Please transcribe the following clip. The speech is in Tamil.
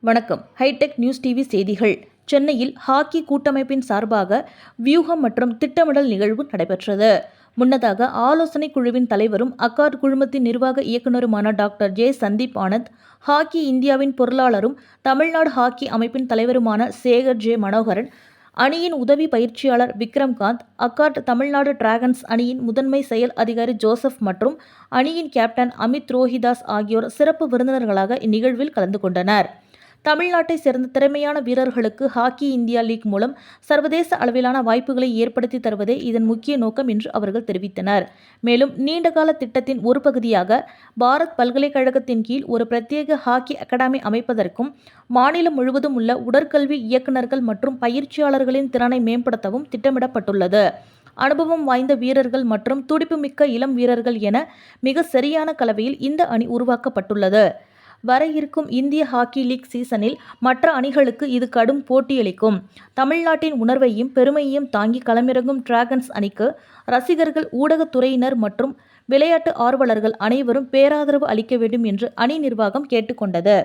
வணக்கம். ஹைடெக் நியூஸ் டிவி செய்திகள். சென்னையில் ஹாக்கி கூட்டமைப்பின் சார்பாக வியூகம் மற்றும் திட்டமிடல் நிகழ்வு நடைபெற்றது. முன்னதாக ஆலோசனை குழுவின் தலைவரும் அக்கார்ட் குழுமத்தின் நிர்வாக இயக்குநருமான doctor J. Sandeep Anand hockey இந்தியாவின் பொருளாளரும் தமிழ்நாடு ஹாக்கி அமைப்பின் தலைவருமான சேகர் ஜே. மனோகரன் அணியின் உதவி பயிற்சியாளர் விக்ரம்காந்த் அக்கார்ட் தமிழ்நாடு டிராகன்ஸ் அணியின் முதன்மை செயல் அதிகாரி ஜோசப் மற்றும் அணியின் கேப்டன் அமித் ரோஹிதாஸ் ஆகியோர் சிறப்பு விருந்தினர்களாக இந்நிகழ்வில் கலந்து கொண்டனர். தமிழ்நாட்டை சேர்ந்த திறமையான வீரர்களுக்கு ஹாக்கி இந்தியா லீக் மூலம் சர்வதேச அளவிலான வாய்ப்புகளை ஏற்படுத்தி தருவதே இதன் முக்கிய நோக்கம் என்று அவர்கள் தெரிவித்தனர். மேலும் நீண்டகால திட்டத்தின் ஒரு பகுதியாக பாரத் பல்கலைக்கழகத்தின் கீழ் ஒரு பிரத்யேக ஹாக்கி அகாடமி அமைப்பதற்கும் மாநிலம் முழுவதும் உள்ள உடற்கல்வி இயக்குநர்கள் மற்றும் பயிற்சியாளர்களின் திறனை மேம்படுத்தவும் திட்டமிடப்பட்டுள்ளது. அனுபவம் வாய்ந்த வீரர்கள் மற்றும் துடிப்புமிக்க இளம் வீரர்கள் என மிக சரியான கலவையில் இந்த அணி உருவாக்கப்பட்டுள்ளது. வர இருக்கும் இந்திய ஹாக்கி லீக் சீசனில் மற்ற அணிகளுக்கு இது கடும் போட்டியளிக்கும். தமிழ்நாட்டின் உணர்வையும் பெருமையையும் தாங்கி களமிறங்கும் டிராகன்ஸ் அணிக்கு ரசிகர்கள் ஊடகத்துறையினர் மற்றும் விளையாட்டு ஆர்வலர்கள் அனைவரும் பேராதரவு அளிக்க வேண்டும் என்று அணி நிர்வாகம் கேட்டுக்கொண்டது.